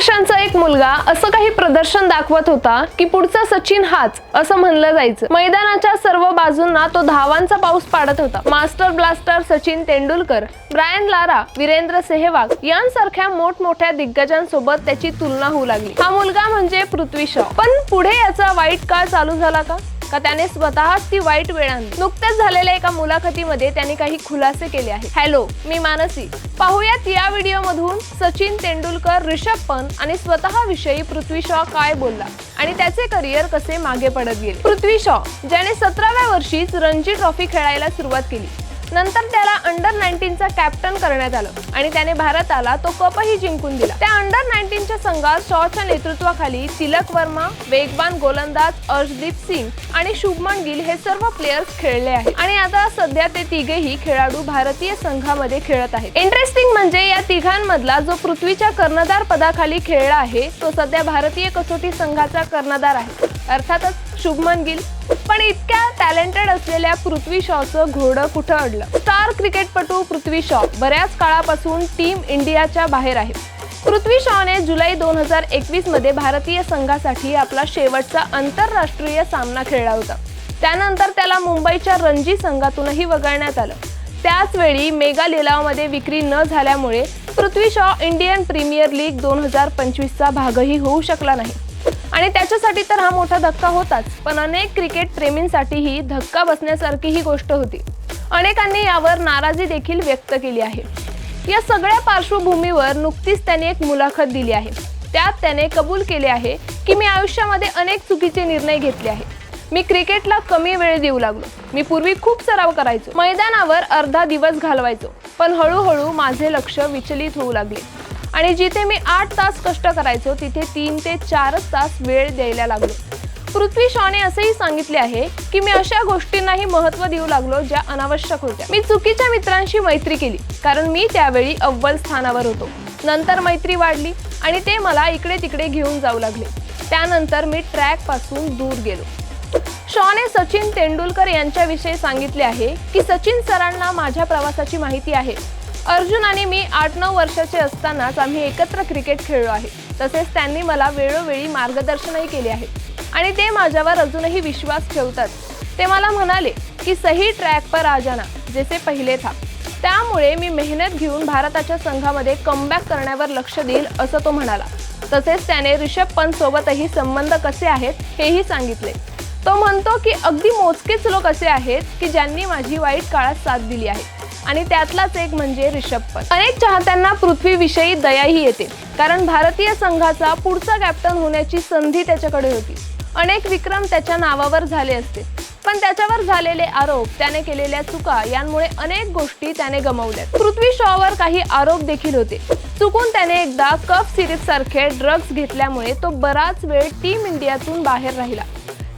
वर्षांचा एक मुलगा असं काही प्रदर्शन दाखवत होता की पुढचा सचिन हाच असं म्हणलं जायचं. मैदानाच्या सर्व बाजूंना तो धावांचा पाऊस पाडत होता. Master blaster Sachin Tendulkar Brian Lara Virender Sehwag यांसारख्या मोठमोठ्या दिग्गजांसोबत त्याची तुलना होऊ लागली. हा मुलगा म्हणजे पृथ्वी शॉ. पण पुढे याचा वाईट काळ चालू झाला का? का त्याने स्वतःच ती वाईट वेळ आणली नुकत्याच झालेल्या एका मुलाखतीमध्ये त्याने काही खुलासे केले आहेत. हॅलो मी मानसी. पाहूयात या व्हिडिओ मधून सचिन तेंडुलकर रिषभ पंत आणि स्वतः विषयी पृथ्वी शॉ काय बोलला आणि त्याचे करिअर कसे मागे पडत गेले. पृथ्वी शॉ ज्याने सतराव्या वर्षीच रणजी ट्रॉफी खेळायला सुरुवात केली. नंतर त्याला अंडर नाईन्टीनचा कॅप्टन करण्यात आलं. आणि त्याने भारताला तो कपही जिंकून दिला. त्या अंडर नाईन्टीनच्या संघात शॉच्या नेतृत्वाखाली तिलक वर्मा वेगवान गोलंदाज अर्शदीप सिंग आणि शुभमन गिल हे सर्व प्लेयर्स खेळले आहेत. आणि आता सध्या ते तिघेही खेळाडू भारतीय संघामध्ये खेळत आहेत. इंटरेस्टिंग म्हणजे या तिघांमधला जो पृथ्वीच्या कर्णधार पदाखाली खेळला आहे तो सध्या भारतीय कसोटी संघाचा कर्णधार आहे. अर्थातच शुभमन गिल पण इतक्या टॅलेंटेड असलेल्या पृथ्वी शॉचं घोडं कुठं अडलं? स्टार क्रिकेटपटू पृथ्वी शॉ बऱ्याच काळापासून टीम इंडियाच्या बाहेर आहे. पृथ्वी शॉने जुलै दोन हजार एकवीसमध्ये भारतीय संघासाठी आपला शेवटचा आंतरराष्ट्रीय सामना खेळला होता. त्यानंतर त्याला मुंबईच्या रणजी संघातूनही वगळण्यात आलं. त्याचवेळी मेगा लिलावमध्ये विक्री न झाल्यामुळे Prithvi Shaw Indian premier league दोन हजार पंचवीसचा भागही होऊ शकला नाही. आणि त्याच्यासाठी तर हा मोठा धक्का होताच पण अनेक क्रिकेट प्रेमींसाठीही धक्का बसण्यासारखी ही गोष्ट होती. अनेकांनी यावर नाराजी देखील व्यक्त केली आहे. या सगळ्या पार्श्वभूमीवर नुकतीच त्याने एक मुलाखत दिली आहे. त्यात त्याने कबूल केले आहे की मी आयुष्यामध्ये अनेक चुकीचे निर्णय घेतले आहेत मी क्रिकेटला कमी वेळ देऊ लागलो. मी पूर्वी खूप सराव करायचो. मैदानावर अर्धा दिवस घालवायचो. पण हळूहळू माझे लक्ष विचलित होऊ लागले. आणि जिथे मी आठ तास कष्ट करायचो तिथे तीन ते चारच तास वेळ द्यायला लागलो. पृथ्वी शॉने असेही सांगितले आहे की मी अशा गोष्टींनाही महत्त्व देऊ लागलो ज्या अनावश्यक होत्या. मी चुकीच्या मित्रांशी मैत्री केली कारण मी त्यावेळी अव्वल स्थानावर होतो. नंतर मैत्री वाढली आणि ते मला इकडे तिकडे घेऊन जाऊ लागले. त्यानंतर मी ट्रॅकपासून दूर गेलो. शॉने सचिन तेंडुलकर यांच्याविषयी सांगितले आहे की सचिन सरांना माझ्या प्रवासाची माहिती आहे. अर्जुन आणि मी आठ नऊ वर्षाचे असतानाच आम्ही एकत्र क्रिकेट खेळलो आहे. तसेच त्यांनी मला वेळोवेळी मार्गदर्शनही केले आहे. आणि ते माझ्यावर अजूनही विश्वास ठेवतात. ते मला म्हणाले की सही ट्रॅक पर आ जाना जसे पहिले था. त्यामुळे मी मेहनत घेऊन भारताच्या संघामध्ये कमबॅक करण्यावर लक्ष देईल असं तो म्हणाला. तसेच त्याने ऋषभ पंत सोबतही संबंध कसे आहेत हेही सांगितले. तो म्हणतो की अगदी मोजकेच लोक असे आहेत की ज्यांनी माझी वाईट काळात साथ दिली आहे. आणि त्यातलाच एक म्हणजे रिषभ पंत. अनेक चाहत्यांना पृथ्वीविषयी दयाही येते कारण भारतीय संघाचा पुढचा कॅप्टन होण्याची संधी त्याच्याकडे होती. अनेक विक्रम त्याच्या नावावर झाले असते पण त्याच्यावर झालेले आरोप त्याने केलेल्या चुका यांमुळे अनेक गोष्टी त्याने गमावल्या पृथ्वी शॉवर काही आरोप देखील होते. चुकून त्याने एकदा कप सिरीज सारखे ड्रग्ज घेतल्यामुळे तो बराच वेळ टीम इंडियातून बाहेर राहिला.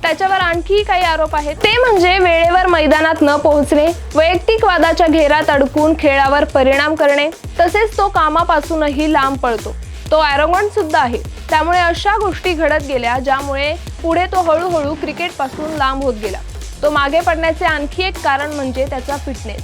त्याच्यावर आणखी काही आरोप आहेत. ते म्हणजे वेळेवर मैदानात न पोहोचणे वैयक्तिक वादाच्या घेरात अडकून खेळावर परिणाम करणे तसेच तो कामापासूनही लांब पळतो. तो ॲरोगंट सुद्धा आहे. त्यामुळे अशा गोष्टी घडत गेल्या ज्यामुळे पुढे तो हळूहळू क्रिकेटपासून लांब होत गेला. तो मागे पडण्याचे आणखी एक कारण म्हणजे त्याचा फिटनेस.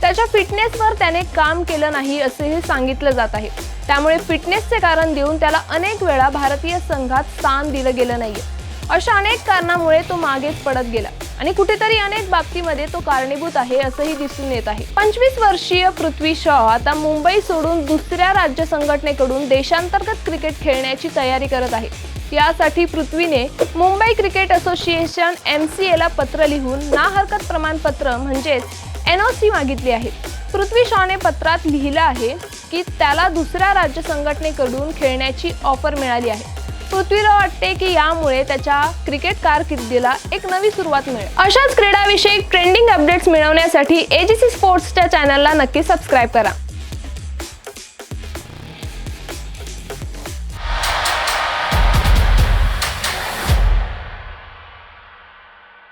त्याच्या फिटनेसवर त्याने काम केलं नाही असेही सांगितलं जात आहे. त्यामुळे फिटनेसचे कारण देऊन त्याला अनेक वेळा भारतीय संघात स्थान दिलं गेलं नाहीये. अशा अनेक कारणामुळे तो मागेच पडत गेला. आणि कुठेतरी अनेक बाबतीमध्ये तो कारणीभूत आहे असंही दिसून येत आहे. पंचवीस वर्षीय पृथ्वी शॉ आता मुंबई सोडून दुसऱ्या राज्य संघटनेकडून देशांतर्गत क्रिकेट खेळण्याची तयारी करत आहे. यासाठी पृथ्वीने Mumbai cricket association M C एला पत्र लिहून ना हरकत प्रमाणपत्र म्हणजेच एन ओ सी मागितली आहे. पृथ्वी शॉने पत्रात लिहिलं आहे की त्याला दुसऱ्या राज्य संघटनेकडून खेळण्याची ऑफर मिळाली आहे. पृथ्वीला वाटते की यामुळे त्याच्या क्रिकेट कारकिर्दीला एक नवी सुरुवात मिळेल. अशाच क्रीडाविषयी ट्रेंडिंग अपडेट्स मिळवण्यासाठी एजीसी स्पोर्ट्सच्या चॅनलला नक्की सबस्क्राईब करा.